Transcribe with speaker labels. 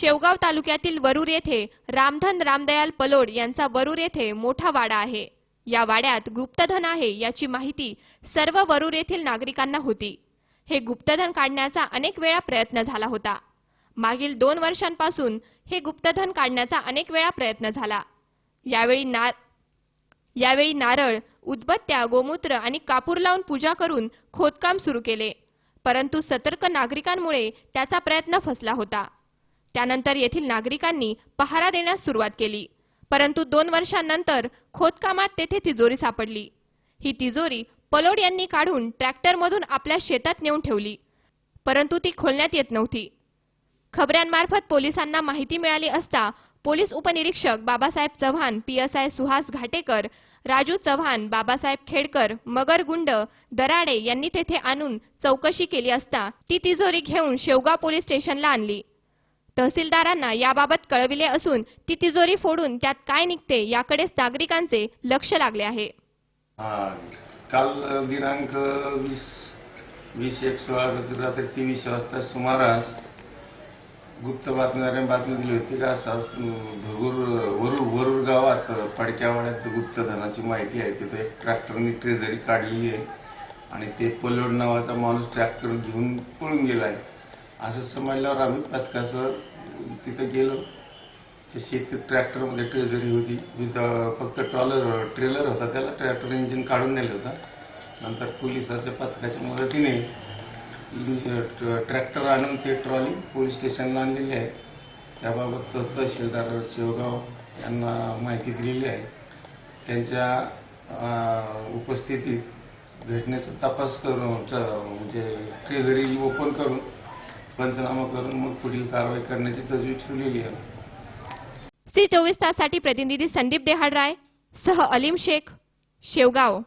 Speaker 1: शेवगाव तालुक्यातील वरूर येथे रामधन रामदयाल पलोड यांचा वरूर येथे मोठा वाडा आहे. या वाड्यात गुप्तधन आहे याची माहिती सर्व वरूर येथील नागरिकांना होती. हे गुप्तधन काढण्याचा अनेक वेळा प्रयत्न झाला होता. मागील दोन वर्षांपासून हे गुप्तधन काढण्याचा अनेक वेळा प्रयत्न झाला. यावेळी नार यावेळी नारळ उदबत्त्या गोमूत्र आणि कापूर लावून पूजा करून खोदकाम सुरू केले. परंतु सतर्क नागरिकांमुळे त्याचा प्रयत्न फसला होता. त्यानंतर येथील नागरिकांनी पहारा देण्यास सुरुवात केली. परंतु दोन वर्षांनंतर खोदकामात तेथे तिजोरी सापडली. ही तिजोरी पलोड यांनी काढून ट्रॅक्टरमधून आपल्या शेतात नेऊन ठेवली. परंतु ती खोलण्यात येत नव्हती. खबऱ्यांमार्फत पोलिसांना माहिती मिळाली असता पोलीस उपनिरीक्षक बाबासाहेब चव्हाण पीएसआय सुहास घाटेकर राजू चव्हाण बाबासाहेब खेडकर मगरगुंड दराडे यांनी तेथे आणून चौकशी केली असता ती तिजोरी घेऊन शेवगाव पोलीस स्टेशनला आणली. तहसीलदारांना याबाबत कळविले असून ती तिजोरी फोडून त्यात काय निघते याकडेच नागरिकांचे लक्ष लागले आहे.
Speaker 2: काल दिनांक वीस वीस एक सोळा रात्री तेवीस वाजता सुमारास गुप्त बातमीदारांनी बातमी दिली होती का भगूर वरूर वरूर गावात पडक्यावाड्यात गुप्तधनाची माहिती आहे. तिथे एक ट्रॅक्टरनी ट्रेझरी काढली आहे आणि ते पल्लोड नावाचा माणूस ट्रॅक्टर घेऊन पळून गेलाय. असं समजल्यावर आम्ही पथकाचं तिथं गेलो. शेती शेतीत ट्रॅक्टरमध्ये ट्रेझरी होती. विथ फक्त ट्रॉलर ट्रेलर होता. त्याला ट्रॅक्टर इंजिन काढून नेलं होतं. नंतर पोलिसाच्या पथकाच्या मदतीने ट्रॅक्टर आणून ते ट्रॉली पोलीस स्टेशनला आणलेली आहे. त्याबाबत तहसीलदार शेवगाव यांना माहिती दिलेली आहे. त्यांच्या उपस्थितीत भेटण्याचा तपास करून म्हणजे ट्रेझरी ओपन करून पंचनामा करून मग पुढील कारवाई करण्याची तजवीज ठेवलेली आहे.
Speaker 1: सी चोवीस ताससाठी प्रतिनिधी संदीप देहाडराय सह अलीम शेख शेवगाव.